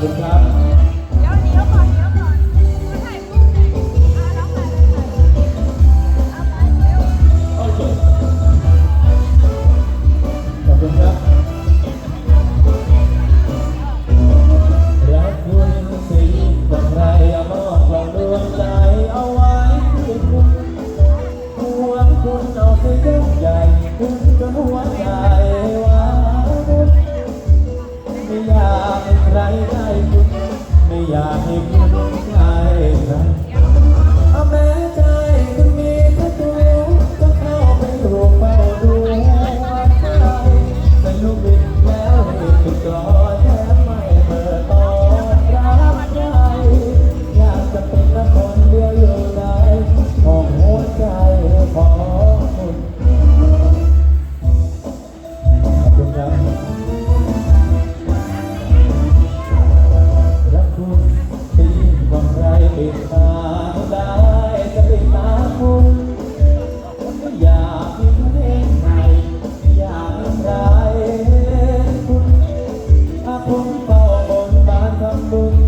คุณครับ อยากให้คุ Música